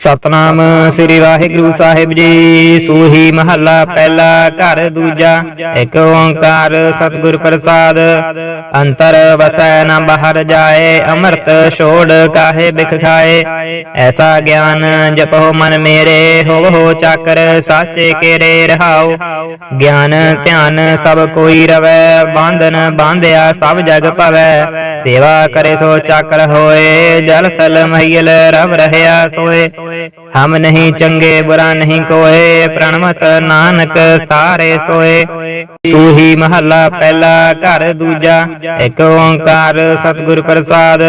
ਸਤਨਾਮ ਸ੍ਰੀ ਵਾਹਿਗੁਰੂ ਸਾਹਿਬ ਜੀ। ਸੂਹੀ ਮਹੱਲਾ ਪਹਿਲਾ, ਘਰ ਦੂਜਾ, ਇੱਕ ਓੰਕਾਰ ਸਤਿਗੁਰ ਪ੍ਰਸਾਦ। ਅੰਤਰ ਵਸੈ ਨ ਬਾਹਰ ਜਾਏ, ਅੰਮ੍ਰਿਤ ਛੋੜ ਕਾਹੇ ਬਿਖ ਖਾਏ। ਐਸਾ ਗਿਆਨ ਜਪੋ ਮਨ ਮੇਰੇ, ਹੋਵੋ ਚਾਕਰ ਸਾਚੇ ਕੇਰੇ ਰਹਾਉ ਗਿਆਨ ਧਿਆਨ ਸਭ ਕੋਈ ਰਵੈ, ਬਾਂਧਨ ਬਾਂਧਿਆ ਸਭ ਜਗ ਭਵੈ। ਸੇਵਾ ਕਰੇ ਸੋ ਚਾਕਰ ਹੋਏ, ਜਲ ਥਲ ਮਹੀਲ ਰਵ ਰਹਿਆ ਸੋਏ। héroe ਹਮ ਨਹੀਂ ਚੰਗੇ, ਬੁਰਾ ਨਹੀਂ ਕੋਏ, ਪ੍ਰਣਮਤ ਨਾਨਕ ਤਾਰੇ ਸੋਏ। ਸੂਹੀ ਮਹੱਲਾ ਪਹਿਲਾ, ਘਰ ਦੂਜਾ, ਇੱਕ ਓੰਕਾਰ ਸਤਿਗੁਰ ਪ੍ਰਸਾਦ।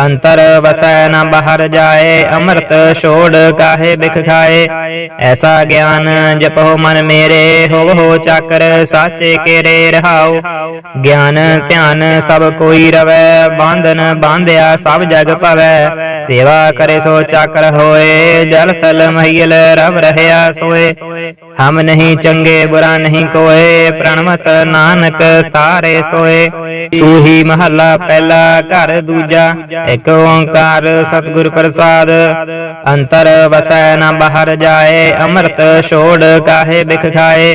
ਅੰਤਰ ਵਸੈ ਨ ਬਾਹਰ ਜਾਏ, ਅੰਮ੍ਰਿਤ ਛੋੜ ਕਾਹੇ ਬਿਖ ਖਾਏ। ਐਸਾ ਗਿਆਨ ਜਪੋ ਮਨ ਮੇਰੇ, ਹੋਵੋ ਚਾਕਰ ਸਾਚੇ ਕੇਰੇ ਰਹਾਉ ਗਿਆਨ, ਧਿਆਨ ਸਭ ਕੋਈ ਰਵੈ, ਬਾਂਧਨ ਬਾਂਧਿਆ ਸਭ ਜਗ ਭਵੈ। ਸੇਵਾ ਕਰੇ ਸੋ ਚਾਕਰ ਹੋਏ ਜਲ ਥਲ ਮਹੀਲ ਰਵ ਰਹਿਆ ਸੋਏ। ਹਮ ਨਹੀਂ ਚੰਗੇ, ਬੁਰਾ ਨਹੀਂ ਕੋਏ। ਪ੍ਰਣਮਤ ਨਾਨਕ ਤਾਰੇ ਸੋਏ। ਸੂਹੀ ਮਹੱਲਾ ਪਹਿਲਾ ਘਰ ਦੂਜਾ। ਇੱਕ ਓੰਕਾਰ ਸਤਿਗੁਰ ਪ੍ਰਸਾਦ। ਅੰਤਰ ਵਸੈ ਨ ਬਾਹਰ ਜਾਏ। ਅੰਮ੍ਰਿਤ ਛੋੜ ਕਾਹੇ ਬਿਖ ਖਾਏ।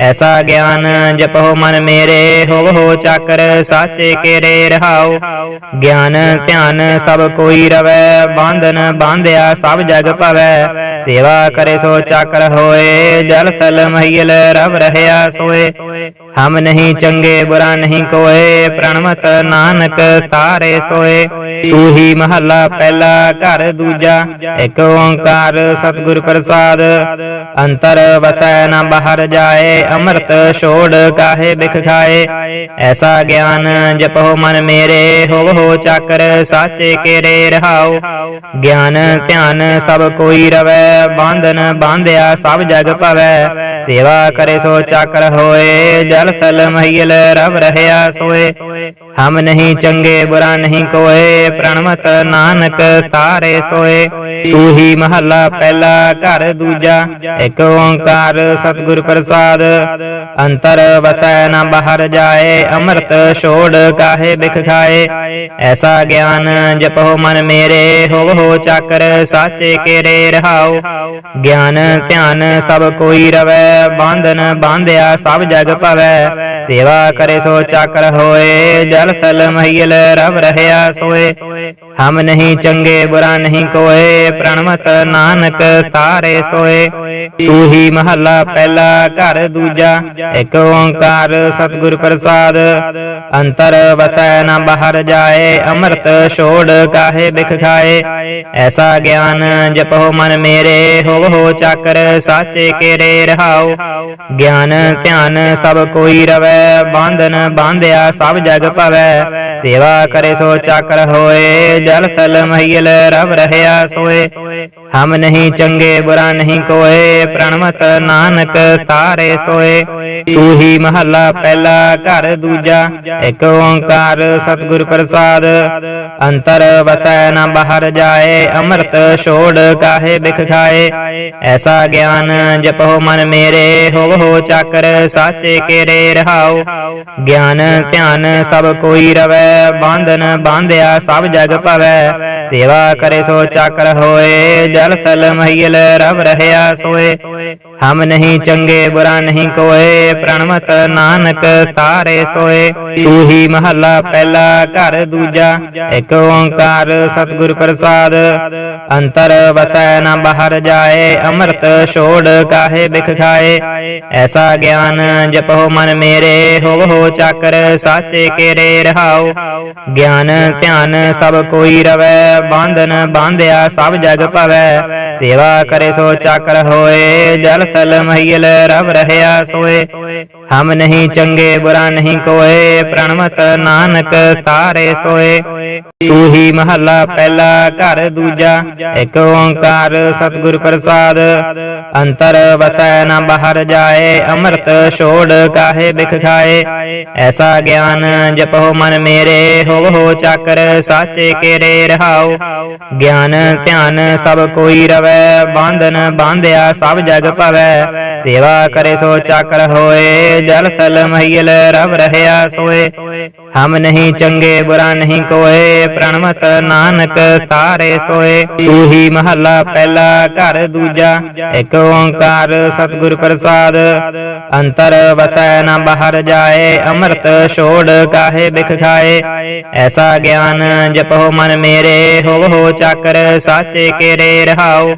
ਐਸਾ ਗਿਆਨ ਜਪੋ ਮਨ ਮੇਰੇ। ਹੋਵੋ ਚਾਕਰ ਸਾਚੇ ਕੇਰੇ ਰਹਾਉ ਗਿਆਨ ਧਿਆਨ ਸਭ ਕੋਈ ਰਵੈ। ਬਾਂਧਨ ਬਾਂਧਿਆ ਸਭ ਜਗ ਭਵੈ ਸੇਵਾ ਕਰੇ ਸੋ ਚਾਕਰ ਹੋਏ। ਜਲ ਥਲ ਮਹੀਲ ਰਵ ਰਹਿਆ ਸੋਏ। ਹਮ ਨਹੀਂ ਚੰਗੇ, ਬੁਰਾ ਨਹੀਂ ਕੋਏ, ਪ੍ਰਣਮਤ ਨਾਨਕ ਤਾਰੇ ਸੋਏ। ਸੂਹੀ ਮਹੱਲਾ ਪਹਿਲਾ, ਘਰ ਦੂਜਾ, ਇੱਕ ਓੰਕਾਰ ਸਤਿਗੁਰ ਪ੍ਰਸਾਦ। ਅੰਤਰ ਵਸੈ ਨ ਬਾਹਰ ਜਾਏ, ਅੰਮ੍ਰਿਤ ਛੋੜ ਕਾਹੇ ਬਿਖ ਖਾਏ। ਐਸਾ ਗਿਆਨ ਜਪੋ ਮਨ ਮੇਰੇ, ਹੋਵੋ ਚਾਕਰ ਸਾਚੇ ਕੇਰੇ ਰਹਾਉ ਗਿਆਨ ਧਿਆਨ ਸਭ ਕੋਈ ਰਵੈ, ਬਾਂਧਨ ਬਾਂਧਿਆ ਸਭ ਜਗ ਭਵੈ। ਸੇਵਾ ਕਰੇ ਸੋ ਚਾਕਰ ਹੋਏ ਜਲ ਥਲ ਮਹੀਲ ਰਵ ਰਹਿਆ ਸੋਏ। ਹਮ ਨਹੀਂ ਚੰਗੇ ਬੁਰਾ ਨਹੀਂ ਕੋਏ, ਪ੍ਰਣਮਤ ਨਾਨਕ ਤਾਰੇ ਸੋਏ। ਸੂਹੀ ਮਹੱਲਾ ਪਹਿਲਾ ਘਰ ਦੂਜਾ, ਇੱਕ ਓੰਕਾਰ ਸਤਿਗੁਰ ਪ੍ਰਸਾਦ। ਅੰਤਰ ਵਸੈ ਨ ਬਾਹਰ ਜਾਏ, ਅੰਮ੍ਰਿਤ ਛੋੜ ਕਾਹੇ ਬਿਖ ਖਾਏ। ਐਸਾ ਗਿਆਨ ਜਪੋ ਮਨ ਮੇਰੇ, ਹੋਵੋ ਚਾਕਰ ਸਾਚੇ ਕੇਰੇ ਰਹਾਓ। ਗਿਆਨ ਧਿਆਨ ਸਭ ਕੋਈ ਰਵੈ, ਬਾਂਧਨ ਬਾਂਧਿਆ ਸਭ ਜਗ ਭਵੈ। ਸੇਵਾ ਕਰੇ ਸੋ ਚਾਕਰ ਹੋਏ, ਜਲ ਥਲ ਮਹੀਲ ਰਵ ਰਹਿਆ ਸੋਏ। ਹਮ ਨਹੀਂ ਚੰਗੇ, ਬੁਰਾ ਨਹੀਂ ਕੋਏ, ਪ੍ਰਣਮਤ ਨਾਨਕ ਤਾਰੇ ਸੋਏ। ਸੂਹੀ ਮਹੱਲਾ ਪਹਿਲਾ ਘਰ ਦੂਜਾ, ਇੱਕ ਓੰਕਾਰ ਸਤਿਗੁਰ ਪ੍ਰਸਾਦ। ਅੰਤਰ ਵਸੈ ਨ ਬਾਹਰ ਜਾਏ, ਅੰਮ੍ਰਿਤ ਛੋੜ ਕਾਹੇ ਬਿਖ ਖਾਏ। ਐਸਾ ਗਿਆਨ ਜਪੋ ਮਨ ਮੇਰੇ, ਹੋਵੋ ਚਾਕਰ ਸਾਚੇ ਕੇਰੇ ਰਹਾਉ ਗਿਆਨ ਧਿਆਨ ਸਭ ਕੋਈ ਰਵੈ, ਬਾਂਧਨ ਬਾਂਧਿਆ, ਸਭ ਜਗ ਭਵੈ। ਸੇਵਾ ਕਰੇ ਸੋ ਚਾਕਰ ਹੋਏ, ਜਲ ਥਲ ਮਹੀਲ ਰਵ ਰਹਿਆ ਸੋਏ। ਹਮ ਨਹੀਂ ਚੰਗੇ, ਬੁਰਾ ਨਹੀਂ ਕੋਏ ਪ੍ਰਣਮਤ ਨਾਨਕ ਤਾਰੇ ਸੋਏ। ਸੂਹੀ ਮਹੱਲਾ ਪਹਿਲਾ, ਘਰ ਦੂਜਾ, ਇੱਕ ਓੰਕਾਰ ਸਤਿਗੁਰ ਪ੍ਰਸਾਦ। ਅੰਤਰ ਵਸੈ ਨਾ ਬਾਹਰ ਜਾਏ, ਅੰਮ੍ਰਿਤ ਛੋੜ ਕਾਹੇ ਬਿਖ ਖਾਏ। ਐਸਾ ਗਿਆਨ ਜਪੋ ਮਨ ਮੇਰੇ, ਹੋਵੋ ਚਾਕਰ ਸਾਚੇ ਕੇਰੇ ਰਹਾਉ ਗਿਆਨ, ਧਿਆਨ ਸਭ ਕੋਈ ਰਵੈ, ਬਾਂਧਨ ਬਾਂਧਿਆ ਸਭ ਜਗ ਭਵੈ। ਸੇਵਾ ਕਰੇ ਸੋ ਚਾਕਰ ਹੋਏ, ਜਲ ਥਲ ਮਹੀਲ ਰਵ ਰਹਿਆ ਸੋਏ। ਹਮ ਨਹੀਂ ਚੰਗੇ, ਬੁਰਾ ਨਹੀਂ ਕੋਏ ਪ੍ਰਣਮਤ ਨਾਨਕ ਤਾਰੇ ਸੋਏ। ਸੂਹੀ ਮਹੱਲਾ ਪਹਿਲਾ, ਘਰ ਦੂਜਾ, ਇੱਕ ਓੰਕਾਰ ਸਤਿਗੁਰ ਪ੍ਰਸਾਦ। ਅੰਤਰ ਵਸੈ ਨਾ ਬਾਹਰ ਜਾਏ, ਅੰਮ੍ਰਿਤ ਛੋੜ ਕਾਹੇ ਬਿਖ ਖਾਏ। ਐਸਾ ਗਿਆਨ ਜਪੋ ਮਨ ਮੇਰੇ ਹੋ ਚਾਕਰ, ਸਾਚੇ ਕੇਰੇ ਰਹਾਉ ਗਿਆਨ, ਧਿਆਨ ਸਭ ਕੋਈ ਰਵੈ, ਬਾਂਧਨ ਬਾਂਧਿਆ ਸਭ ਜਗ ਭਵੈ। ਸੇਵਾ ਕਰੇ ਸੋ ਚਾਕਰ ਹੋਏ, ਜਲ ਥਲ ਮਹੀਲ ਰਵ ਰਹਿਆ ਸੋਏ। ਹਮ ਨਹੀਂ ਚੰਗੇ, ਬੁਰਾ ਨਹੀਂ ਕੋਏ ਪ੍ਰਣਮਤ ਨਾਨਕ ਤਾਰੇ ਸੋਏ। ਸੂਹੀ ਮਹੱਲਾ ਪਹਿਲਾ, ਘਰ ਦੂਜਾ, ਇੱਕ ਓੰਕਾਰ ਸਤਿਗੁਰ ਪ੍ਰਸਾਦ। ਅੰਤਰ ਵਸੈ ਨਾ ਬਾਹਰ ਜਾਏ, ਅੰਮ੍ਰਿਤ ਛੋੜ ਕਾਹੇ ਬਿਖ ਖਾਏ? ਐਸਾ ਗਿਆਨ ਜਪੋ ਮਨ ਮੇਰੇ, ਹੋਵੋ ਚਾਕਰ ਸਾਚੇ ਕੇਰੇ ਰਹਾਓ? ਗਿਆਨ, ਧਿਆਨ ਸਭ ਕੋਈ ਰਵੈ, ਬਾਂਧਨ ਬਾਂਧਿਆ ਸਭ ਜਗ ਭਵੈ। ਸੇਵਾ ਕਰੇ ਸੋ ਚਾਕਰ ਹੋਏ, ਜਲ ਥਲ ਮਹੀਲ ਰਵ ਰਹਿਆ ਸੋਏ। ਹਮ ਨਹੀਂ ਚੰਗੇ, ਬੁਰਾ ਨਹੀਂ ਕੋਏ ਪ੍ਰਣਮਤ ਨਾਨਕ ਤਾਰੇ ਸੋਏ। ਸੂਹੀ ਮਹੱਲਾ ਪਹਿਲਾ, ਘਰ ਦੂਜਾ, ਇੱਕ ਓੰਕਾਰ ਸਤਿਗੁਰ ਪ੍ਰਸਾਦ। ਅੰਤਰ ਵਸੈ ਨਾ ਬਾਹਰ ਜਾਏ, ਅੰਮ੍ਰਿਤ ਛੋੜ ਕਾਹੇ ਬਿਖ ਖਾਏ। ਐਸਾ ਗਿਆਨ ਜਪੋ ਮਨ ਮੇਰੇ, ਹੋਵੋ ਹੋ ਚਾਕਰ ਸਾਚੇ ਕੇਰੇ ਰਹਾਉ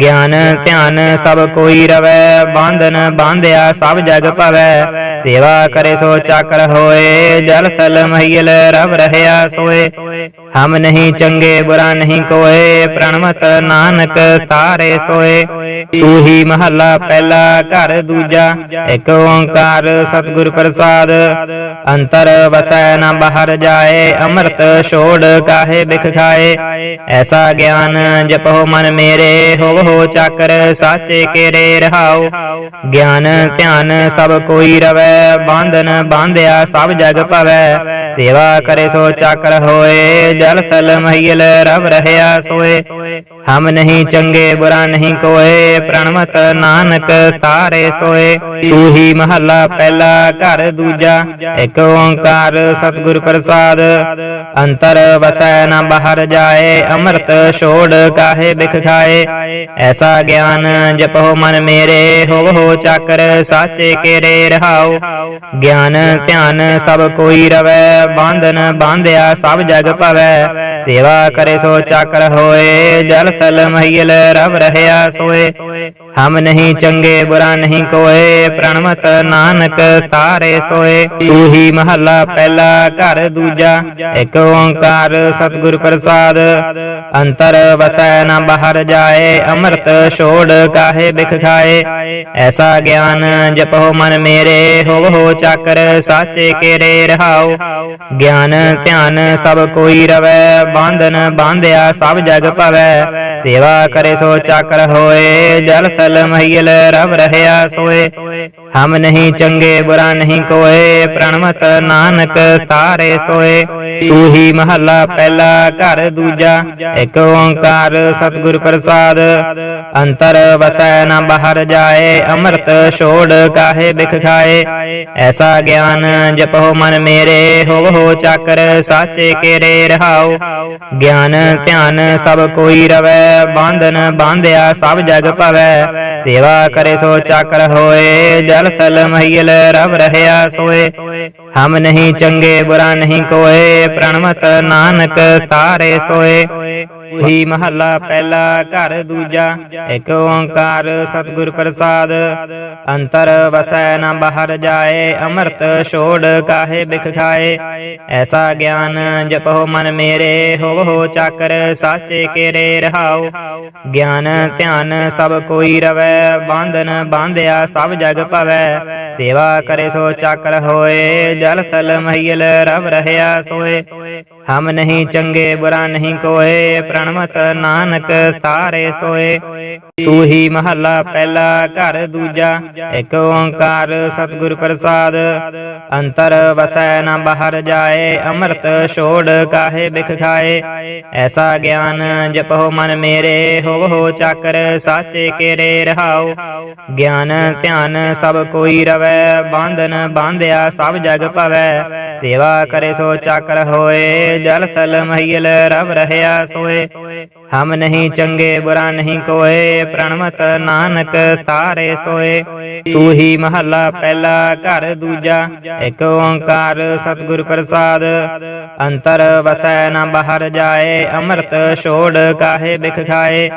ਗਿਆਨ, ਧਿਆਨ ਸਭ ਕੋਈ ਰਵੈ, ਬਾਂਧਨ ਬਾਂਧਿਆ ਸਭ ਜਗ ਭਵੈ। ਸੇਵਾ ਕਰੇ ਸੋ ਚਾਕਰ ਹੋਏ, ਜਲ ਥਲ ਮਹੀਲ ਰਵ ਰਹਿਆ ਸੋਏ। ਹਮ ਨਹੀਂ ਚੰਗੇ, ਬੁਰਾ ਨਹੀਂ ਕੋਏ। ਪ੍ਰਣਮਤ ਨਾਨਕ ਤਾਰੇ ਸੋਏ। ਸੂਹੀ ਮਹੱਲਾ ਪਹਿਲਾ ਘਰ ਦੂਜਾ, ਇੱਕ ਓੰਕਾਰ ਸਤਿਗੁਰ ਪ੍ਰਸਾਦ। ਅੰਤਰ ਵਸੈ ਨਾ ਬਾਹਰ ਜਾਏ, ਅੰਮ੍ਰਿਤ ਛੋੜ ਕਾਹੇ ਬਿਖ ਖਾਏ। ਐਸਾ ਗਿਆਨ ਜਪੋ ਮਨ ਮੇਰੇ, ਹੋਵੋ ਹੋ ਚਾਕਰ ਸਾਚੇ ਕੇਰੇ ਰਹਾਓ। ਗਿਆਨ ਧਿਆਨ ਸਭ ਕੋਈ ਰਵੈ, ਬਾਂਧਨ ਬਾਂਧਿਆ ਸਭ ਜਗ ਭਵੈ। ਸੇਵਾ ਕਰੇ ਸੋ ਚਾਕਰ ਹੋਏ ਜਲ ਥਲ ਮਹੀਲ ਰਵ ਰਹਿਆ ਸੋਏ। ਹਮ ਨਹੀਂ ਚੰਗੇ, ਬੁਰਾ ਨਹੀਂ ਕੋਏ ਪ੍ਰਣਮਤ ਨਾਨਕ ਤਾਰੇ ਸੋਏ। ਸੂਹੀ ਮਹੱਲਾ ਪਹਿਲਾ, ਘਰ ਦੂਜਾ, ਇੱਕ ਓੰਕਾਰ ਸਤਿਗੁਰ ਪ੍ਰਸਾਦ। ਅੰਤਰ ਵਸੈ ਨਾ ਬਾਹਰ ਜਾਏ, ਅੰਮ੍ਰਿਤ ਛੋੜ ਕਾਹੇ ਬਿਖ ਖਾਏ। ਐਸਾ ਗਿਆਨ ਜਪੋ ਮਨ ਮੇਰੇ, ਹੋਵ ਹੋ ਚਾਕਰ ਸਾਚੇ ਕੇਰੇ ਰਹਾਉ ਗਿਆਨ ਧਿਆਨ ਸਭ ਕੋਈ ਰਵੈ, ਬਾਂਧਨ ਬਾਂਧਿਆ ਸਭ ਜਗ ਭਵੈ। ਸੇਵਾ ਕਰੇ ਸੋ ਚਾਕਰ ਹੋਏ, ਜਲ ਥਲ ਮਹੀਲ ਰਵ ਰਹਿਆ ਸੋਏ। ਹਮ ਨਹੀਂ ਚੰਗੇ, ਬੁਰਾ ਨਹੀਂ ਕੋਏ। ਪ੍ਰਣਮਤ ਨਾਨਕ ਤਾਰੇ ਸੋਏ। ਸੂਹੀ ਮਹੱਲਾ ਪਹਿਲਾ ਘਰ ਦੂਜਾ। ਇੱਕ ਓੰਕਾਰ ਸਤਿਗੁਰ ਪ੍ਰਸਾਦ। ਅੰਤਰ ਵਸੈ ਨਾ ਬਾਹਰ ਜਾਏ। ਅੰਮ੍ਰਿਤ ਛੋੜ ਕਾਹੇ ਬਿਖ ਖਾਏ। ਐਸਾ ਗਿਆਨ ਜਪੋ ਮਨ ਮੇਰੇ। ਹੋਵੋ, ਹੋ ਚਾਕਰ ਸਾਚੇ ਕੇਰੇ ਰਹਾਉ ਗਿਆਨ ਧਿਆਨ ਸਭ ਕੋਈ ਰਵੈ। ਬਾਂਧਨ ਬਾਂਧਿਆ ਸਭ ਜਗ ਭਵੈ। ਸੇਵਾ ਕਰੇ ਸੋ ਚਾਕਰ ਹੋਏ, ਜਲ ਥਲ ਮਹੀਲ ਰਵ ਰਹਿਆ ਸੋਏ। ਹਮ ਨਹੀਂ ਚੰਗੇ, ਬੁਰਾ ਨਹੀਂ ਕੋਏ, ਪ੍ਰਣਮਤ ਨਾਨਕ ਤਾਰੇ ਸੋਏ। ਸੂਹੀ ਮਹੱਲਾ ਪਹਿਲਾ ਘਰ ਦੂਜਾ, ਇੱਕ ਓੰਕਾਰ ਸਤਿਗੁਰ ਪ੍ਰਸਾਦ। ਅੰਤਰ ਵਸੈ ਨਾ ਬਾਹਰ ਜਾਏ, ਅੰਮ੍ਰਿਤ ਛੋੜ ਕਾਹੇ ਬਿਖ ਖਾਏ। ਐਸਾ ਗਿਆਨ ਜਪੋ ਮਨ ਮੇਰੇ, ਹੋਵ ਹੋ ਚਾਕਰ ਸਾਚੇ ਕੇਰੇ ਰਹਾਉ ਗਿਆਨ ਧਿਆਨ ਸਭ ਕੋਈ ਰਵੈ ਬਾਂਧਨ ਬਾਂਧਿਆ, ਸਭ ਜਗ ਭਵੈ। ਸੇਵਾ ਕਰੇ ਸੋ ਚਾਕਰ ਹੋਏ, ਜਲ ਥਲ ਮਹੀਲ ਰਵ ਰਹਿਆ ਸੋਏ। ਹਮ ਨਹੀਂ ਚੰਗੇ, ਬੁਰਾ ਨਹੀਂ ਕੋਏ, ਪ੍ਰਣਮਤ ਨਾਨਕ ਤਾਰੇ ਸੋਏ। ਉਹੀ ਮਹੱਲਾ ਪਹਿਲਾ, ਘਰ ਦੂਜਾ, ਇੱਕ ਓੰਕਾਰ ਸਤਿਗੁਰ ਪ੍ਰਸਾਦ। ਅੰਤਰ ਵਸੈ ਨਾ ਬਾਹਰ ਜਾਏ, ਅੰਮ੍ਰਿਤ ਛੋੜ ਕਾਹੇ ਬਿਖ ਖਾਏ। ਐਸਾ ਗਿਆਨ ਜਪੋ ਮਨ ਮੇਰੇ, ਹੋਵ ਹੋ ਚਾਕਰ ਸਾਚੇ ਕੇਰੇ ਰਹਾਉ ਗਿਆਨ, ਧਿਆਨ ਸਭ ਕੋਈ ਰਵੈ, ਬਾਂਧਨ ਬਾਂਧਿਆ ਸਭ ਜਗ ਭਵੈ। ਸੇਵਾ ਕਰੇ ਸੋ ਚਾਕਰ ਹੋਏ ਜਲ ਥਲ ਮਹੀਲ ਰਵ ਰਹਿਆ ਸੋਏ। ਹਮ ਨਹੀਂ ਚੰਗੇ, ਬੁਰਾ ਨਹੀਂ ਕੋਏ, ਪ੍ਰਣਮਤ ਨਾਨਕ ਤਾਰੇ ਸੋਏ। ਸੂਹੀ ਮਹੱਲਾ ਪਹਿਲਾ, ਘਰ ਦੂਜਾ, ਇੱਕ ਓੰਕਾਰ ਸਤਿਗੁਰ ਪ੍ਰਸਾਦ। ਅੰਤਰ ਵਸੈ ਨਾ ਬਾਹਰ ਜਾਏ, ਅੰਮ੍ਰਿਤ ਛੋੜ ਕਾਹੇ ਬਿਖ ਖਾਏ। ਐਸਾ ਗਿਆਨ ਜਪੋ ਮਨ ਮੇਰੇ, ਹੋਵ ਹੋ ਚਾਕਰ ਸਾਚੇ ਕੇਰੇ ਰਹਾਉ ਗਿਆਨ, ਧਿਆਨ ਸਭ ਕੋਈ ਰਵੈ, ਬਾਂਧਨ ਬਾਂਧਿਆ ਸਭ ਜਗ ਭਵੈ। ਸੇਵਾ ਕਰੇ ਸੋ ਚਾਕਰ ਹੋਏ ਜਲ ਥਲ ਮਹੀਲ ਰਵ ਰਹਿਆ ਸੋਏ। ਹਮ ਨਹੀਂ ਚੰਗੇ, ਬੁਰਾ ਨਹੀਂ ਕੋਏ ਪ੍ਰਣਮਤ ਨਾਨਕ ਤਾਰੇ ਸੋਏ। ਸੂਹੀ ਮਹੱਲਾ ਪਹਿਲਾ ਘਰ ਦੂਜਾ, ਇੱਕ ਓੰਕਾਰ ਸਤਿਗੁਰ ਪ੍ਰਸਾਦ। ਅੰਤਰ ਵਸੈ ਨਾ ਬਾਹਰ ਜਾਏ, ਅੰਮ੍ਰਿਤ ਛੋੜ ਕਾਹੇ ਬਿਖ ਖਾਏ।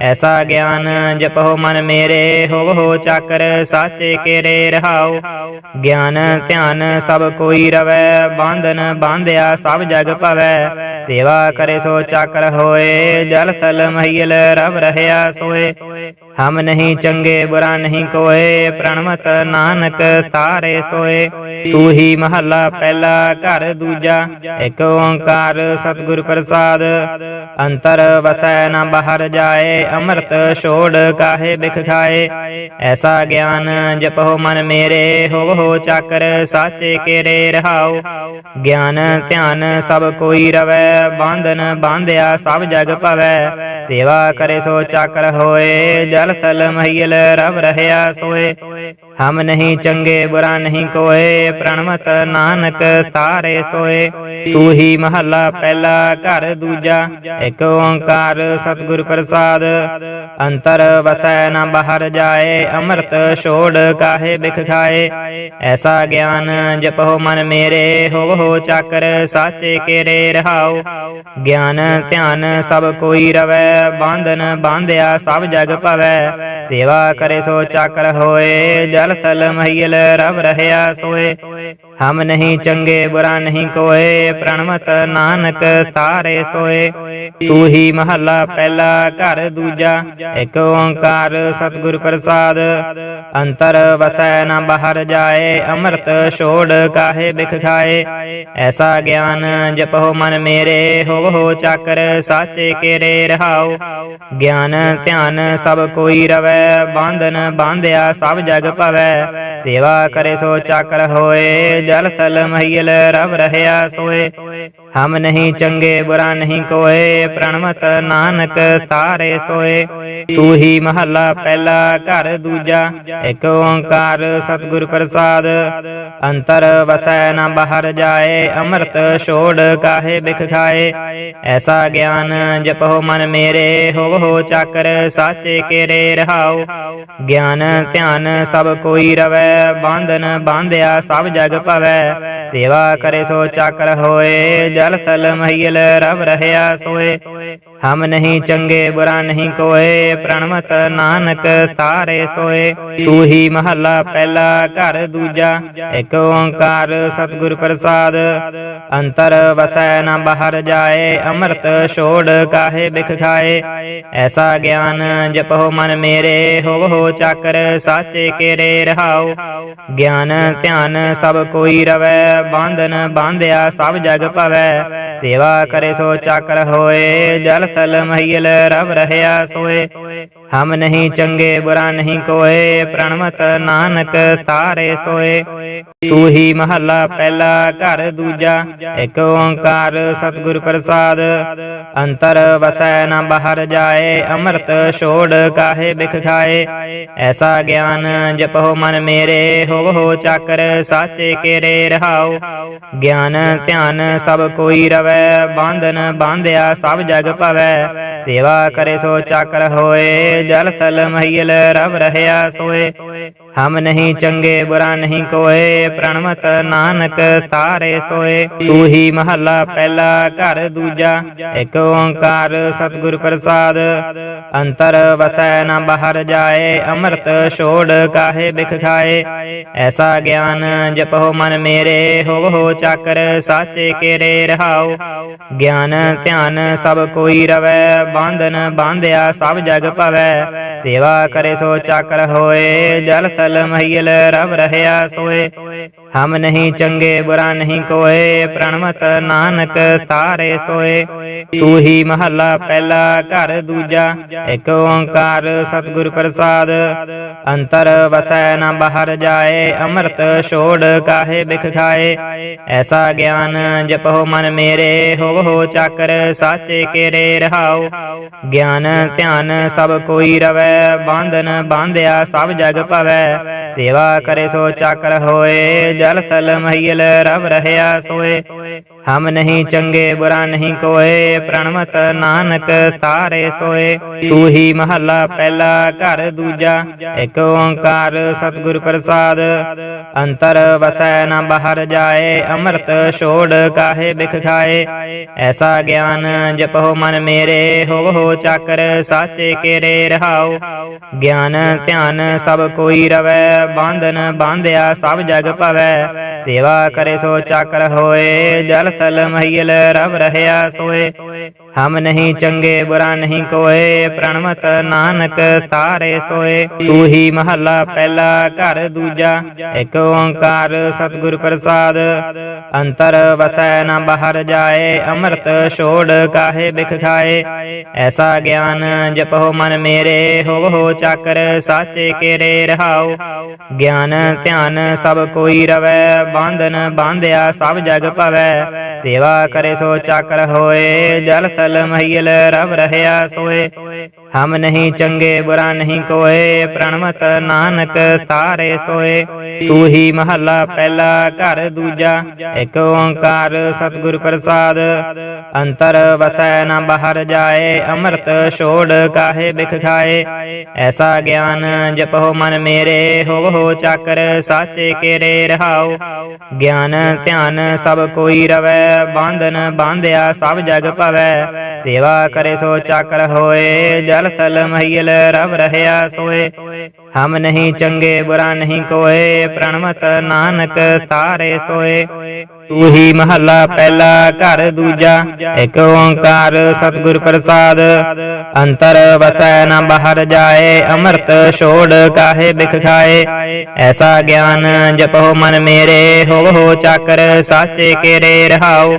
ਐਸਾ ਗਿਆਨ ਜਪੋ ਮਨ ਮੇਰੇ, ਹੋਵ ਹੋ ਚਾਕਰ ਸਾਚੇ ਕੇਰੇ ਰਹਾਉ ਗਿਆਨ, ਧਿਆਨ ਸਭ ਕੋਈ ਰਵੈ, ਬਾਂਧਨ ਬਾਂਧਿਆ ਸਭ ਜਗ ਭਵੈ। ਸੇਵਾ ਕਰੇ ਸੋ ਚਾਕਰ ਹੋਏ ਜਲ ਥਲ ਮਹੀਲ ਰਵ ਰਹਿਆ ਸੋਏ। ਹਮ ਨਹੀਂ ਚੰਗੇ, ਬੁਰਾ ਨਹੀਂ ਕੋਏ, ਪ੍ਰਣਮਤ ਨਾਨਕ ਤਾਰੇ ਸੋਏ। ਸੂਹੀ ਮਹੱਲਾ ਪਹਿਲਾ, ਘਰ ਦੂਜਾ, ਇੱਕ ਓੰਕਾਰ ਸਤਿਗੁਰ ਪ੍ਰਸਾਦ। ਅੰਤਰ ਵਸੈ ਨਾ ਬਾਹਰ ਜਾਏ, ਅੰਮ੍ਰਿਤ ਛੋੜ ਕਾਹੇ ਬਿਖ ਖਾਏ। ਐਸਾ ਗਿਆਨ ਜਪੋ ਮਨ ਮੇਰੇ ਹੋਵ ਹੋ ਚਾਕਰ ਸਾਚੇ ਕੇਰੇ ਰਹਾਓ। ਗਿਆਨ, ਧਿਆਨ ਸਭ ਕੋਈ ਰਵੈ, ਬਾਂਧਨ ਬਾਂਧਿਆ ਸਭ ਜਗ ਭਵੈ। ਸੇਵਾ ਕਰੇ ਸੋ ਚਾਕਰ ਹੋਏ, ਜਲ ਥਲ ਮਹੀਲ ਰਵ ਰਹਿਆ ਸੋਏ। ਹਮ ਨਹੀਂ ਚੰਗੇ, ਬੁਰਾ ਨਹੀਂ ਕੋਏ ਪ੍ਰਣਮਤ ਨਾਨਕ ਤਾਰੇ ਸੋਏ। ਸੂਹੀ ਮਹੱਲਾ ਪਹਿਲਾ ਘਰ ਦੂਜਾ, ਇੱਕ ਓੰਕਾਰ ਸਤਿਗੁਰ ਪ੍ਰਸਾਦ। ਅੰਤਰ ਵਸੈ ਨਾ ਬਾਹਰ ਜਾਏ, ਅੰਮ੍ਰਿਤ ਛੋੜ ਕਾਹੇ ਬਿਖ ਖਾਏ। ਐਸਾ ਗਿਆਨ ਜਪੋ ਮਨ ਮੇਰੇ, ਹੋਵੋ ਚਾਕਰ ਸਾਚੇ ਕੇਰੇ ਰਹਾਓ। ਗਿਆਨ ਧਿਆਨ ਸਭ ਕੋਈ ਰਵੈ, ਬਾਂਧਨ ਬਾਂਧਿਆ ਸਭ ਜਗ ਭਵੈ। ਸੇਵਾ ਕਰੇ ਸੋ ਚਾਕਰ ਹੋਏ, ਜਲ ਥਲ ਮਹੀਲ ਰਵ ਰਹਿਆ ਸੋਏ। ਹਮ ਨਹੀਂ ਚੰਗੇ, ਬੁਰਾ ਨਹੀਂ ਕੋਏ, ਪ੍ਰਣਮਤ ਨਾਨਕ ਤਾਰੇ ਸੋਏ। ਸੂਹੀ ਮਹੱਲਾ ਪਹਿਲਾ, ਘਰ ਦੂਜਾ, ਇੱਕ ਓੰਕਾਰ ਸਤਿਗੁਰ ਪ੍ਰਸਾਦ। ਅੰਤਰ ਵਸੈ ਨਾ ਬਾਹਰ ਜਾਏ, ਅੰਮ੍ਰਿਤ ਛੋੜ ਕਾਹੇ ਬਿਖ ਖਾਏ। ਐਸਾ ਗਿਆਨ ਜਪੋ ਮਨ ਮੇਰੇ ਹੋਵੋ ਚਾਕਰ ਸਾਚੇ ਕੇਰੇ ਰਹਾਉ। ਗਿਆਨ ਧਿਆਨ ਸਭ ਕੋਈ ਰਵੈ, ਬਾਂਧਨ ਬਾਂਧਿਆ ਸਭ ਜਗ ਭਵੈ। ਸੇਵਾ ਕਰੇ ਸੋ ਚਾਕਰ ਹੋਏ, ਜਲ ਥਲ ਮਹੀਲ ਰਵ ਰਹਿਆ ਸੋਏ। ਹਮ ਨਹੀਂ ਚੰਗੇ, ਬੁਰਾ ਨਹੀਂ ਕੋਏ ਪ੍ਰਣਮਤ ਨਾਨਕ ਤਾਰੇ ਸੋਏ। ਸੂਹੀ ਮਹੱਲਾ ਪਹਿਲਾ, ਘਰ ਦੂਜਾ, ਇੱਕ ਓੰਕਾਰ ਸਤਿਗੁਰ ਪ੍ਰਸਾਦ। ਅੰਤਰ ਵਸੈ ਨਾ ਬਾਹਰ ਜਾਏ, ਅੰਮ੍ਰਿਤ ਛੋੜ ਕਾਹੇ ਬਿਖ ਖਾਏ। ਐਸਾ ਗਿਆਨ ਜਪੋ ਮਨ ਮੇਰੇ ਹੋ ਚਾਕਰ, ਸਾਚੇ ਕੇਰੇ ਰਹਾਉ ਗਿਆਨ, ਧਿਆਨ ਸਭ ਕੋਈ ਰਵੈ, ਬਾਂਧਨ ਬਾਂਧਿਆ ਸਭ ਜਗ ਭਵੈ। ਸੇਵਾ ਕਰੇ ਸੋ ਚਾਕਰ ਹੋਏ, ਜਲ ਥਲ ਮਹੀਲ ਰਵ ਰਹਿਆ ਸੋਏ। ਹਮ ਨਹੀਂ ਚੰਗੇ, ਬੁਰਾ ਨਹੀਂ ਕੋਏ ਪ੍ਰਣਮਤ ਨਾਨਕ ਤਾਰੇ ਸੋਏ। ਸੂਹੀ ਮਹੱਲਾ ਪਹਿਲਾ, ਘਰ ਦੂਜਾ, ਇੱਕ ਓੰਕਾਰ ਸਤਿਗੁਰ ਪ੍ਰਸਾਦ। ਅੰਤਰ ਵਸੈ ਨਾ ਬਾਹਰ ਜਾਏ, ਅੰਮ੍ਰਿਤ ਛੋੜ ਕਾਹੇ ਬਿਖ ਖਾਏ। ਐਸਾ ਗਿਆਨ ਜਪੋ ਮਨ ਮੇਰੇ ਹੋ ਚਾਕਰ, ਸਾਚੇ ਕੇਰੇ ਰਹਾਉ ਗਿਆਨ, ਧਿਆਨ ਸਭ ਕੋਈ ਰਵੈ, ਬਾਂਧਨ ਬਾਂਧਿਆ ਸਭ ਜਗ ਭਵੈ। ਸੇਵਾ ਕਰੇ ਸੋ ਚਾਕਰ ਹੋਏ, ਜਲ ਥਲ ਮਹੀਲ ਰਵ ਰਹਿਆ ਸੋਏ। ਹਮ ਨਹੀਂ ਚੰਗੇ, ਬੁਰਾ ਨਹੀਂ ਕੋਏ, ਪ੍ਰਣਮਤ ਨਾਨਕ ਤਾਰੇ ਸੋਏ। ਸੂਹੀ ਮਹੱਲਾ ਪਹਿਲਾ, ਘਰ ਦੂਜਾ, ਇੱਕ ਓੰਕਾਰ ਸਤਿਗੁਰ ਪ੍ਰਸਾਦ। ਅੰਤਰ ਵਸੈ ਨਾ ਬਾਹਰ ਜਾਏ, ਅੰਮ੍ਰਿਤ ਛੋੜ ਕਾਹੇ ਬਿਖ ਖਾਏ? ਐਸਾ ਗਿਆਨ ਜਪੋ ਮਨ ਮੇਰੇ ਹੋਵੋ ਚਾਕਰ ਸਾਚੇ ਕੇਰੇ ਰਹਾਉ। ਗਿਆਨ, ਧਿਆਨ ਸਭ ਕੋਈ ਰਵੈ, ਬਾਂਧਨ ਬਾਂਧਿਆ ਸਭ ਜਗ ਭਵੈ। ਸੇਵਾ ਕਰੇ ਸੋ ਚਾਕਰ ਹੋਏ, ਜਲ ਥਲ ਮਹੀਲ ਰਵ ਰਹਿਆ ਸੋਏ। ਹਮ ਨਹੀਂ ਚੰਗੇ, ਬੁਰਾ ਨਹੀਂ ਕੋਏ, ਪ੍ਰਣਮਤ ਨਾਨਕ ਤਾਰੇ ਸੋਏ। ਸੂਹੀ ਮਹੱਲਾ ਪਹਿਲਾ ਘਰ ਦੂਜਾ, ਇੱਕ ਓੰਕਾਰ ਸਤਿਗੁਰ ਪ੍ਰਸਾਦ। ਅੰਤਰ ਵਸੈ ਨਾ ਬਾਹਰ ਜਾਏ, ਅੰਮ੍ਰਿਤ ਛੋੜ ਕਾਹੇ ਬਿਖ ਖਾਏ। ਐਸਾ ਗਿਆਨ ਜਪੋ ਮਨ ਮੇਰੇ, ਹੋਵੋ ਚਾਕਰ ਸਾਚੇ ਕੇਰੇ ਰਹਾਉ ਗਿਆਨ ਧਿਆਨ ਸਭ ਕੋਈ ਰਵੈ, ਬਾਂਧਨ ਬਾਂਧਿਆ ਸਭ ਜਗ ਭਵੈ। ਸੇਵਾ ਕਰੇ ਸੋ ਚਾਕਰ ਹੋਏ, ਜਲ ਥਲ ਮਹੀਲ ਰਵ ਰਹਿਆ ਸੋਏ। ਹਮ ਨਹੀਂ ਚੰਗੇ, ਬੁਰਾ ਨਹੀਂ ਕੋਏ ਪ੍ਰਣਮਤ ਨਾਨਕ ਤਾਰੇ ਸੋਏ। ਸੂਹੀ ਮਹੱਲਾ ਪਹਿਲਾ, ਘਰ ਦੂਜਾ, ਇੱਕ ਓੰਕਾਰ ਸਤਿਗੁਰ ਪ੍ਰਸਾਦ। ਅੰਤਰ ਵਸੈ ਨਾ ਬਾਹਰ ਜਾਏ, ਅੰਮ੍ਰਿਤ ਛੋੜ ਕਾਹੇ ਬਿਖ ਖਾਏ। ਐਸਾ ਗਿਆਨ ਜਪੋ ਮਨ ਮੇਰੇ, ਹੋਵੋ ਚਾਕਰ ਸਾਚੇ ਕੇਰੇ ਰਹਾਉ ਗਿਆਨ, ਧਿਆਨ ਸਭ ਕੋਈ ਰਵੈ, ਬਾਂਧਨ ਬਾਂਧਿਆ ਸਭ ਜਗ ਭਵੈ। ਸੇਵਾ ਕਰੇ ਸੋ ਚਾਕਰ ਹੋਏ ਜਲ ਥਲ ਮਹੀਲ ਰਵ ਰਹਿਆ ਸੋਏ। ਹਮ ਨਹੀਂ ਚੰਗੇ, ਬੁਰਾ ਨਹੀਂ ਕੋਏ, ਪ੍ਰਣਮਤ ਨਾਨਕ ਤਾਰੇ ਸੋਏ। ਸੂਹੀ ਮਹੱਲਾ ਪਹਿਲਾ, ਘਰ ਦੂਜਾ, ਇੱਕ ਓੰਕਾਰ ਸਤਿਗੁਰ ਪ੍ਰਸਾਦ। ਅੰਤਰ ਵਸੈ ਨਾ ਬਾਹਰ ਜਾਏ, ਅੰਮ੍ਰਿਤ ਛੋੜ ਕਾਹੇ ਬਿਖ ਖਾਏ। ਐਸਾ ਗਿਆਨ ਜਪੋ ਮਨ ਮੇਰੇ, ਹੋਵੋ ਚਾਕਰ ਸਾਚੇ ਕੇਰੇ ਰਹਾਉ ਗਿਆਨ ਧਿਆਨ ਸਭ ਕੋਈ ਰਵੈ, ਬਾਂਧਨ ਬਾਂਧਿਆ ਸਭ ਜਗ ਭਵੈ। ਸੇਵਾ ਕਰੇ ਸੋ ਚਾਕਰ ਹੋਏ, ਜਲ ਥਲ ਮਹੀਲ ਰਵ ਰਹਿਆ ਸੋਏ। ਹਮ ਨਹੀਂ ਚੰਗੇ, ਬੁਰਾ ਨਹੀਂ ਕੋਏ ਪ੍ਰਣਮਤ ਨਾਨਕ ਤਾਰੇ ਸੋਏ। ਸੂਹੀ ਮਹੱਲਾ ਪਹਿਲਾ ਘਰ ਦੂਜਾ, ਇੱਕ ਓੰਕਾਰ ਸਤਿਗੁਰ ਪ੍ਰਸਾਦ। ਅੰਤਰ ਵਸੈ ਨਾ ਬਾਹਰ ਜਾਏ, ਅੰਮ੍ਰਿਤ ਛੋੜ ਕਾਹੇ ਬਿਖ ਖਾਏ। ਐਸਾ ਗਿਆਨ ਜਪੋ ਮਨ ਮੇਰੇ, ਹੋਵੋ ਚਾਕਰ ਸਾਚੇ ਕੇਰੇ ਰਹਾਉ ਗਿਆਨ ਧਿਆਨ ਸਭ ਕੋਈ ਰਵੈ, ਬਾਂਧਨ ਬਾਂਧਿਆ ਸਭ ਜਗ ਭਵੈ। ਸੇਵਾ ਕਰੇ ਸੋ ਚੱਕਰ ਹੋਏ ਜਲ ਥਲ ਮਹੀਲ ਰਵ ਰਹਿਆ ਸੋਏ ਹਮ ਨਹੀਂ ਚੰਗੇ ਬੁਰਾ ਨਹੀਂ ਕੋਏ ਪ੍ਰਣਮਤ ਨਾਨਕ ਤਾਰੇ ਸੋਏ ਸੂਹੀ ਮਹੱਲਾ ਪਹਿਲਾ ਘਰ ਦੂਜਾ ਇੱਕ ਓੰਕਾਰ ਸਤਿਗੁਰ ਪ੍ਰਸਾਦ ਅੰਤਰ ਵਸੈ ਨਾ ਬਾਹਰ ਜਾਏ ਅੰਮ੍ਰਿਤ ਛੋੜ ਕਾਹੇ ਬਿਖ ਖਾਏ ਐਸਾ ਗਿਆਨ ਜਪੋ ਮਨ ਮੇਰੇ ਹੋਵੋ ਚੱਕਰ ਸਾਚੇ ਕੇਰੇ ਰਹਾਉ ਗਿਆਨ ਧਿਆਨ ਸਭ ਕੋਈ ਰਵੈ ਬਾਂਧਨ ਬਾਂਧਿਆ ਸਭ ਜਗ ਭਵੈ। ਸੇਵਾ ਕਰੇ ਸੋ ਚੱਕਰ ਹੋਏ, ਜਲ ਥਲ ਮਹੀਲ ਰਵ ਰਹਿਆ ਸੋਏ। ਹਮ ਨਹੀਂ ਚੰਗੇ, ਬੁਰਾ ਨਹੀਂ ਕੋਏ ਪ੍ਰਣਮਤ ਨਾਨਕ ਤਾਰੇ ਸੋਏ। ਤੂੰ ਹੀ ਮਹੱਲਾ ਪਹਿਲਾ, ਘਰ ਦੂਜਾ, ਇੱਕ ਓੰਕਾਰ ਸਤਿਗੁਰ ਪ੍ਰਸਾਦ। ਅੰਤਰ ਵਸੈ ਨਾ ਬਾਹਰ ਜਾਏ, ਅੰਮ੍ਰਿਤ ਛੋੜ ਕਾਹੇ ਬਿਖ ਖਾਏ। ਐਸਾ ਗਿਆਨ ਜਪੋ ਮਨ ਮੇਰੇ ਹੋਵੋ ਚੱਕਰ ਸਾਚੇ ਕੇਰੇ ਰਹਾਉ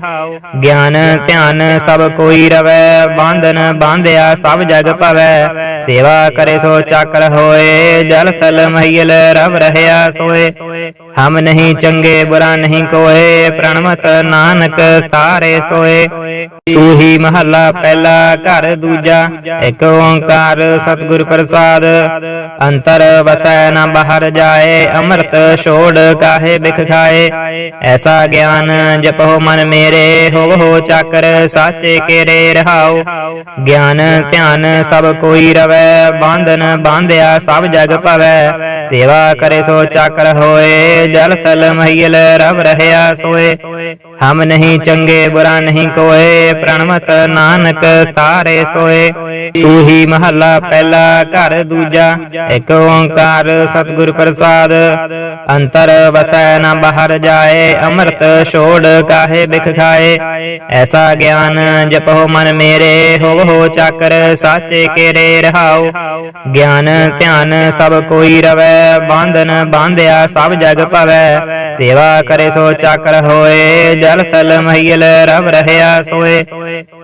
ਗਿਆਨ, ਧਿਆਨ ਸਭ ਕੋਈ ਰਵੈ, ਬਾਂਧਨ ਬਾਂਧਿਆ ਸਭ ਜਗ ਭਵੈ। ਸੇਵਾ ਕਰੇ ਸੋ ਚੱਕਰ ਹੋਏ ਜਲ ਥਲ ਮਹੀਲ ਰਵ ਰਹਿਆ ਸੋਏ। ਹਮ ਨਹੀਂ ਚੰਗੇ, ਬੁਰਾ ਨਹੀਂ ਕੋਏ। ਪ੍ਰਣਮਤ ਨਾਨਕ ਤਾਰੇ ਸੋਏ। ਸੂਹੀ ਮਹੱਲਾ ਪਹਿਲਾ, ਘਰ ਦੂਜਾ। ਇੱਕ ਓੰਕਾਰ ਸਤਿਗੁਰ ਪ੍ਰਸਾਦ। ਅੰਤਰ ਵਸੈ ਨਾ ਬਾਹਰ ਜਾਏ। ਅੰਮ੍ਰਿਤ ਛੋੜ ਕਾਹੇ ਬਿਖ ਖਾਏ। ਐਸਾ ਗਿਆਨ ਜਪੋ ਮਨ ਮੇਰੇ। ਹੋ ਚਾਕਰ ਸਾਚੇ ਕੇਰੇ ਰਹਾਉ ਗਿਆਨ ਧਿਆਨ ਸਭ ਕੋਈ ਰਵੈ। ਬਾਂਧਨ ਬਾਂਧਿਆ ਸਭ ਜਗ ਭਵੈ, ਸੇਵਾ ਕਰੇ ਸੋ ਚੱਕਰ ਹੋਏ, ਜਲ ਥਲ ਮਹੀਲ ਰਵ ਰਹਿਆ ਸੋਏ। ਹਮ ਨਹੀਂ ਚੰਗੇ, ਬੁਰਾ ਨਹੀਂ ਕੋਏ, ਪ੍ਰਣਮਤ ਨਾਨਕ ਤਾਰੇ ਸੋਏ। ਸੂਹੀ ਮਹੱਲਾ ਪਹਿਲਾ ਘਰ ਦੂਜਾ, ਇੱਕ ਓੰਕਾਰ ਸਤਿਗੁਰ ਪ੍ਰਸਾਦ। ਅੰਤਰ ਵਸੈ ਨਾ ਬਾਹਰ ਜਾਏ, ਅੰਮ੍ਰਿਤ ਛੋੜ ਕਾਹੇ ਬਿਖ ਖਾਏ। ਐਸਾ ਗਿਆਨ ਜਪੋ ਮਨ ਮੇਰੇ, ਹੋਵੋ ਚੱਕਰ ਸਾਚੇ ਕੇਰੇ ਰਹਾਉ। ਗਿਆਨ ਧਿਆਨ ਸਭ ਕੋਈ ਰਵੈ, ਬਾਂਧਨ ਬਾਂਧਿਆ ਸਭ ਜਗ ਭਵੈ। ਸੇਵਾ ਕਰੇ ਸੋ ਚੱਕਰ ਹੋਏ, ਜਲ ਥਲ ਮਹੀਲ ਰਵ ਰਹਿਆ ਸੋਏ।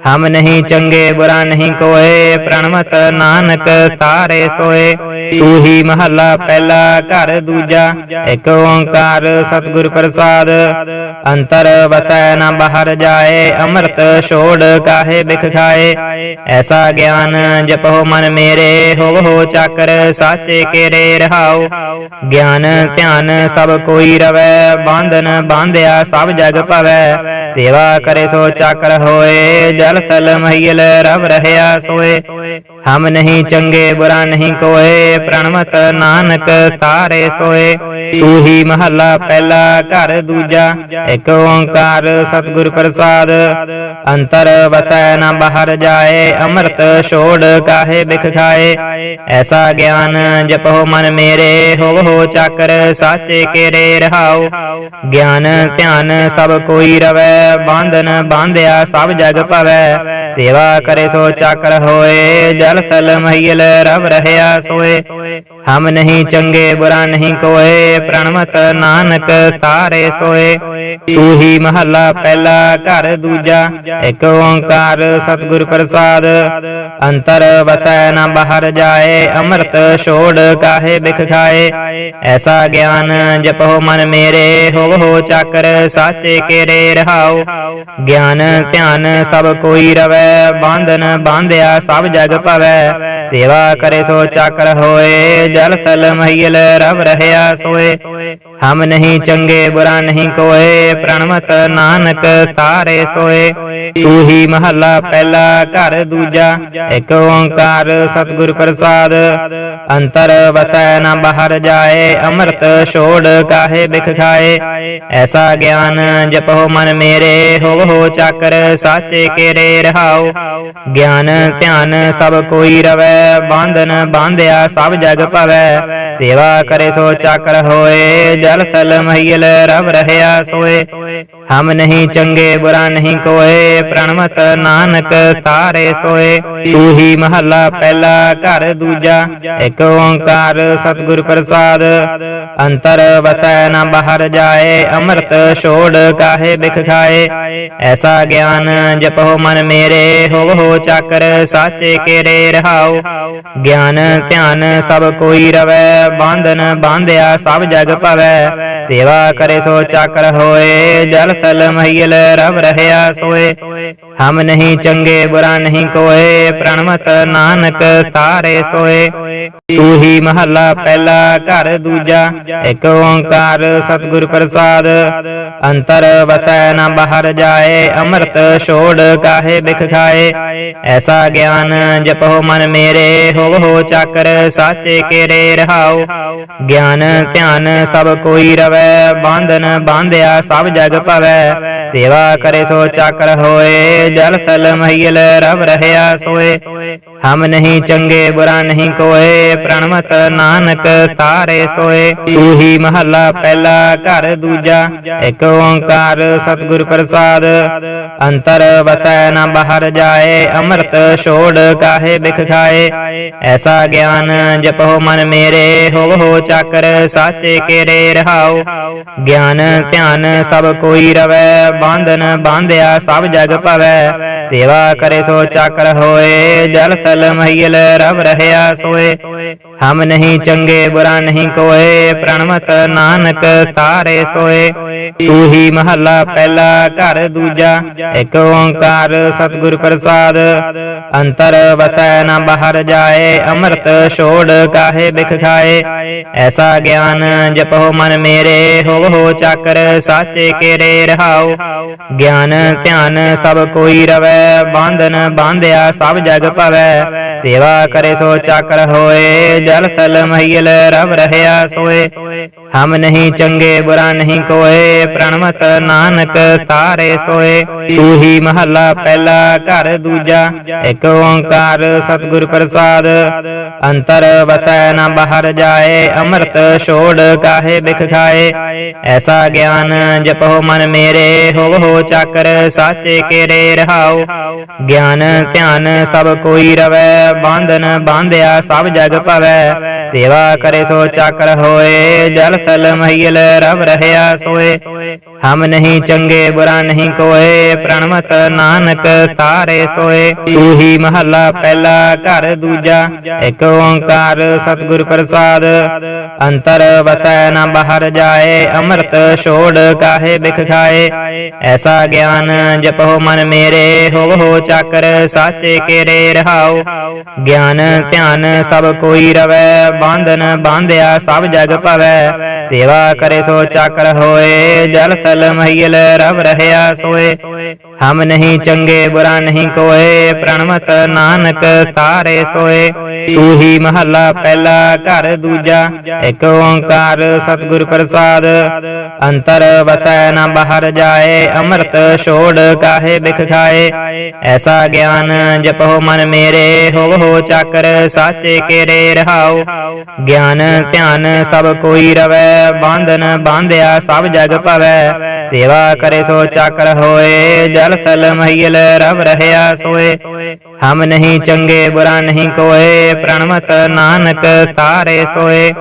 ਹਮ ਨਹੀਂ ਚੰਗੇ, ਬੁਰਾ ਨਹੀਂ ਕੋਏ ਪ੍ਰਣਮਤ ਨਾਨਕ ਤਾਰੇ ਸੋਏ। ਸੂਹੀ ਮਹੱਲਾ ਪਹਿਲਾ, ਘਰ ਦੂਜਾ, ਇੱਕ ਓੰਕਾਰ ਸਤਿਗੁਰ ਪ੍ਰਸਾਦ। ਅੰਤਰ ਵਸੈ ਨਾ ਬਾਹਰ ਜਾਏ, ਅੰਮ੍ਰਿਤ ਛੋੜ ਕਾਹੇ ਬਿਖ ਖਾਏ। ਐਸਾ ਗਿਆਨ ਜਪੋ ਮਨ ਮੇਰੇ, ਹੋਵੋ ਚੱਕਰ ਸਾਚੇ ਕੇਰੇ ਰਹਾਉ ਗਿਆਨ, ਧਿਆਨ ਸਭ ਕੋਈ ਰਵੈ। ਬਾਂਧਨ ਬਾਂਧਿਆ ਸਭ ਜਗ ਭਵੈ। ਸੇਵਾ ਕਰੇ ਸੋ ਚੱਕਰ ਹੋਏ। ਜਲ ਥਲ ਮਹੀਲ ਰਵ ਰਹਿਆ ਸੋਏ। ਹਮ ਨਹੀਂ ਚੰਗੇ, ਬੁਰਾ ਨਹੀਂ ਕੋਏ ਪ੍ਰਣਮਤ ਨਾਨਕ ਤਾਰੇ ਸੋਏ। ਸੂਹੀ ਮਹੱਲਾ ਪਹਿਲਾ, ਘਰ ਦੂਜਾ, ਇੱਕ ਓੰਕਾਰ ਸਤਿਗੁਰ ਪ੍ਰਸਾਦ। ਅੰਤਰ ਵਸੈ ਨਾ ਬਾਹਰ ਜਾਏ, ਅੰਮ੍ਰਿਤ ਛੋੜ ਕਾਹੇ ਬਿਖ ਖਾਏ। ਐਸਾ ਗਿਆਨ ਜਪੋ ਮਨ ਮੇਰੇ, ਹੋਵੋ ਚੱਕਰ ਸਾਚੇ ਕੇਰੇ ਰਹਾਓ। ਗਿਆਨ, ਧਿਆਨ ਸਭ ਕੋਈ ਰਵੈ, ਬਾਂਧਨ ਬਾਂਧਿਆ ਸਭ ਜਗ ਭਵੈ। ਸੇਵਾ ਕਰੇ ਸੋ ਚੱਕਰ ਹੋਏ, ਜਲ ਥਲ ਮਹੀਲ ਰਵ ਰਹਿਆ ਸੋਏ। ਹਮ ਨਹੀਂ ਚੰਗੇ, ਬੁਰਾ ਨਹੀਂ ਕੋਏ। ਪ੍ਰਣਮਤ ਨਾਨਕ ਤਾਰੇ ਸੋਏ। ਸੂਹੀ ਮਹੱਲਾ ਪਹਿਲਾ ਘਰ ਦੂਜਾ। ਇੱਕ ਓੰਕਾਰ ਸਤਿਗੁਰ ਪ੍ਰਸਾਦ। ਅੰਤਰ ਵਸੈ ਨਾ ਬਾਹਰ ਜਾਏ। ਅੰਮ੍ਰਿਤ ਛੋੜ ਕਾਹੇ ਬਿਖ ਖਾਏ। ਐਸਾ ਗਿਆਨ ਜਪੋ ਮਨ ਮੇਰੇ। ਹੋਵੋ ਚੱਕਰ ਸਾਚੇ ਕੇਰੇ ਰਹਾਉ ਗਿਆਨ ਧਿਆਨ ਸਭ ਕੋਈ ਰਵੈ। ਬਾਂਧਨ ਬਾਂਧਿਆ ਸਭ ਜਗ ਭਵੈ। ਸੇਵਾ ਕਰੇ ਸੋ ਚਾਕਰ ਹੋਏ। ਜਲ ਥਲ ਮਹੀਲ ਰਵ ਰਹਿਆ ਸੋਏ। ਹਮ ਨਹੀਂ ਚੰਗੇ, ਬੁਰਾ ਨਹੀਂ ਕੋਏ ਪ੍ਰਣਮਤ ਨਾਨਕ ਤਾਰੇ ਸੋਏ। ਸੂਹੀ ਮਹੱਲਾ ਪਹਿਲਾ, ਘਰ ਦੂਜਾ, ਇੱਕ ਓੰਕਾਰ ਸਤਿਗੁਰ ਪ੍ਰਸਾਦ। ਅੰਤਰ ਵਸੈ ਨਾ ਬਾਹਰ ਜਾਏ, ਅੰਮ੍ਰਿਤ ਛੋੜ ਕਾਹੇ ਬਿਖ ਖਾਏ। ਐਸਾ ਗਿਆਨ ਜਪੋ ਮਨ ਮੇਰੇ, ਹੋਵੋ ਚੱਕਰ ਸਾਚੇ ਕੇਰੇ ਰਹਾਉ ਗਿਆਨ ਧਿਆਨ ਸਭ ਕੋਈ ਰਵੈ, ਬਾਂਧਨ ਬਾਂਧਿਆ ਸਭ ਜਗ ਭਵੈ। ਸੇਵਾ ਕਰੇ ਸੋ ਚੱਕਰ ਹੋਏ ਜਲ ਥਲ ਮਹੀਲ ਰਵ ਰਹਿਆ ਸੋਏ। ਹਮ ਨਹੀਂ ਚੰਗੇ ਬੁਰਾ ਨਹੀਂ ਕੋਏ, ਪ੍ਰਣਮਤ ਨਾਨਕ ਤਾਰੇ ਸੋਏ। ਸੂਹੀ ਮਹੱਲਾ ਪਹਿਲਾ ਘਰ ਦੂਜਾ, ਇੱਕ ਓੰਕਾਰ ਸਤਿਗੁਰ ਪ੍ਰਸਾਦ। ਅੰਤਰ ਵਸੈ ਨਾ ਬਾਹਰ ਜਾਏ, ਅੰਮ੍ਰਿਤ ਛੋੜ ਕਾਹੇ ਬਿਖ ਖਾਏ। ਐਸਾ ਗਿਆਨ ਜਪੋ ਮਨ ਮੇਰੇ, ਹੋਵੋ ਚੱਕਰ ਸਾਚੇ ਕੇਰੇ ਰਹਾਉ ਗਿਆਨ ਧਿਆਨ ਸਭ ਕੋਈ ਰਵੈ, ਬਾਂਧਨ ਬਾਂਧਿਆ ਸਭ ਜਗ ਭਵੈ। ਸੇਵਾ ਕਰੇ ਸੋ ਚੱਕਰ ਹੋਏ ਜਲ ਥਲ ਮਹੀਲ ਰਵ ਰਹਿਆ ਸੋਏ। ਹਮ ਨਹੀਂ ਚੰਗੇ, ਬੁਰਾ ਨਹੀਂ ਕੋਏ, ਪ੍ਰਣਮਤ ਨਾਨਕ ਤਾਰੇ ਸੋਏ। ਸੂਹੀ ਮਹੱਲਾ ਪਹਿਲਾ, ਘਰ ਦੂਜਾ, ਇੱਕ ਓੰਕਾਰ ਸਤਿਗੁਰ ਪ੍ਰਸਾਦ। ਅੰਤਰ ਵਸੈ ਨਾ ਬਾਹਰ ਜਾਏ, ਅੰਮ੍ਰਿਤ ਛੋੜ ਕਾਹੇ ਬਿਖ ਖਾਏ। ਐਸਾ ਗਿਆਨ ਜਪੋ ਮਨ ਮੇਰੇ, ਹੋਵੋ ਚੱਕਰ ਸਾਚੇ ਕੇਰੇ ਰਹਾਉ ਗਿਆਨ, ਧਿਆਨ ਸਭ ਕੋਈ ਰਵੈ, ਬਾਂਧਨ ਬਾਂਧਿਆ ਸਭ ਜਗ ਭਵੈ। ਸੇਵਾ ਕਰੇ ਸੋ ਚੱਕਰ ਹੋਏ ਜਲ ਥਲ ਮਹੀਲ ਰਵ ਰਹਿਆ ਸੋਏ। ਹਮ ਨਹੀਂ ਚੰਗੇ, ਬੁਰਾ ਨਹੀਂ ਕੋਏ। ਪ੍ਰਣਮਤ ਨਾਨਕ ਤਾਰੇ ਸੋਏ। ਸੂਹੀ ਮਹੱਲਾ ਪਹਿਲਾ ਘਰ ਦੂਜਾ। ਇੱਕ ਓੰਕਾਰ ਸਤਿਗੁਰ ਪ੍ਰਸਾਦ। ਅੰਤਰ ਵਸੈ ਨਾ ਬਾਹਰ ਜਾਏ। ਅੰਮ੍ਰਿਤ ਛੋੜ ਕਾਹੇ ਬਿਖ ਖਾਏ। ਐਸਾ ਗਿਆਨ ਜਪੋ ਮਨ ਮੇਰੇ। ਹੋਵੋ ਚੱਕਰ ਸਾਚੇ ਕੇਰੇ ਰਹਾਉ ਗਿਆਨ ਧਿਆਨ ਸਭ ਕੋਈ ਰਵੈ। ਬਾਂਧਨ ਬਾਂਧਿਆ ਸਭ ਜਗ ਭਵੈ। ਸੇਵਾ ਕਰੇ ਸੋ ਚੱਕਰ ਹੋਏ ਜਲ ਥਲ ਮਹੀਲ ਰਵ ਰਹਿਆ ਸੋਏ ਹਮ ਨਹੀਂ ਚੰਗੇ ਬੁਰਾ ਨਹੀਂ ਕੋਏ ਪ੍ਰਣਮਤ ਨਾਨਕ ਤਾਰੇ ਸੋਏ ਸੂਹੀ ਮਹੱਲਾ ਪਹਿਲਾ ਘਰ ਦੂਜਾ ਇੱਕ ਓੰਕਾਰ ਸਤਿਗੁਰ ਪ੍ਰਸਾਦ ਅੰਤਰ ਵਸੈ ਨਾ ਬਾਹਰ ਜਾਏ ਅੰਮ੍ਰਿਤ ਛੋੜ ਕਾਹੇ ਬਿਖ ਖਾਏ ਐਸਾ ਗਿਆਨ ਜਪੋ ਮਨ ਮੇਰੇ ਹੋਵੋ ਚੱਕਰ ਸਾਚੇ ਕੇਰੇ ਰਹਾਉ ਗਿਆਨ ਧਿਆਨ ਸਭ ਕੋਈ ਰਵੈ, ਬਾਂਧਨ ਬਾਂਧਿਆ ਸਭ ਜਗ ਭਵੈ। ਸੇਵਾ ਕਰੇ ਸੋ ਚੱਕਰ ਹੋਏ, ਜਲ ਥਲ ਮਹੀਲ ਰਵ ਰਹਿਆ ਸੋਏ। ਹਮ ਨਹੀਂ ਚੰਗੇ, ਬੁਰਾ ਨਹੀਂ ਕੋਏ ਪ੍ਰਣਮਤ ਨਾਨਕ ਤਾਰੇ ਸੋਏ। ਸੂਹੀ ਮਹੱਲਾ ਪਹਿਲਾ, ਘਰ ਦੂਜਾ, ਇੱਕ ਓੰਕਾਰ ਸਤਿਗੁਰ ਪ੍ਰਸਾਦ। ਅੰਤਰ ਵਸੈ ਨਾ ਬਾਹਰ ਜਾਏ, ਅੰਮ੍ਰਿਤ ਛੋੜ ਕਾਹੇ ਬਿਖ ਖਾਏ। ਐਸਾ ਗਿਆਨ ਜਪੋ ਮਨ ਮੇਰੇ, ਹੋਵੋ ਚੱਕਰ ਸਾਚੇ ਕੇਰੇ। ਰਹਾਉ ਗਿਆਨ, ਧਿਆਨ ਸਭ ਕੋਈ ਰਵੈ। ਬਾਂਧਨ ਬਾਂਧਿਆ ਸਭ ਜਗ ਭਵੈ। ਸੇਵਾ ਕਰੇ ਸੋ ਚੱਕਰ ਹੋਏ। ਜਲ ਥਲ ਮਹੀਲ ਰਵ ਰਹਿਆ ਸੋਏ। ਹਮ ਨਹੀਂ ਚੰਗੇ, ਬੁਰਾ ਨਹੀਂ ਕੋਏ। ਪ੍ਰਣਮਤ ਨਾਨਕ ਤਾਰੇ ਸੋਏ। ਸੂਹੀ ਮਹੱਲਾ ਪਹਿਲਾ, ਘਰ ਦੂਜਾ। ਇੱਕ ਓੰਕਾਰ ਸਤਿਗੁਰ ਪ੍ਰਸਾਦ। ਅੰਤਰ ਵਸੈ ਨਾ ਬਾਹਰ ਜਾਏ। ਅੰਮ੍ਰਿਤ ਛੋੜ ਕਾਹੇ ਬਿਖ ਖਾਏ। ਐਸਾ ਗਿਆਨ ਜਪੋ ਮਨ ਮੇਰੇ ਹੋਵੋ ਚੱਕਰ, ਸਾਚੇ ਕੇਰੇ ਰਹਾਉ ਗਿਆਨ, ਧਿਆਨ ਸਭ ਕੋਈ ਰਵੈ, ਬਾਂਧਨ ਬਾਂਧਿਆ ਸਭ ਜਗ ਭਵੈ। ਸੇਵਾ ਕਰੇ ਸੋ ਚੱਕਰ ਹੋਏ, ਜਲ ਥਲ ਮਹੀਲ ਰਵ ਰਹਿਆ ਸੋਏ। ਹਮ ਨਹੀਂ ਚੰਗੇ, ਬੁਰਾ ਨਹੀਂ ਕੋਏ ਪ੍ਰਣਮਤ ਨਾਨਕ ਤਾਰੇ ਸੋਏ। ਸੂਹੀ ਮਹੱਲਾ ਪਹਿਲਾ ਘਰ ਦੂਜਾ, ਇੱਕ ਓੰਕਾਰ ਸਤਿਗੁਰ ਪ੍ਰਸਾਦ। ਅੰਤਰ ਵਸੈ ਨਾ ਬਾਹਰ ਜਾਏ, ਅੰਮ੍ਰਿਤ ਛੋੜ ਕਾਹੇ ਬਿਖ ਖਾਏ। ਐਸਾ ਗਿਆਨ ਜਪੋ ਮਨ ਮੇਰੇ, ਹੋਵੋ ਚੱਕਰ ਸਾਚੇ ਕੇਰੇ ਰਹਾਉ ਗਿਆਨ, ਧਿਆਨ ਸਭ ਕੋਈ ਰਵੈ, ਬਾਂਧਨ ਬਾਂਧਿਆ ਸਭ ਜਗ ਭਵੈ। ਸੇਵਾ ਕਰੇ ਸੋ ਚਾਕਰ ਹੋਏ, ਜਲ ਥਲ ਮਹੀਲ ਰਵ ਰਹਿਆ ਸੋਏ। ਹਮ ਨਹੀਂ ਚੰਗੇ, ਬੁਰਾ ਨਹੀਂ ਕੋਏ ਪ੍ਰਣਮਤ ਨਾਨਕ ਤਾਰੇ ਸੋਏ।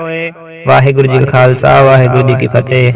ਵਾਹਿਗੁਰੂ ਜੀ ਕਾ ਖਾਲਸਾ, ਵਾਹਿਗੁਰੂ ਜੀ ਕੀ ਫਤਿਹ।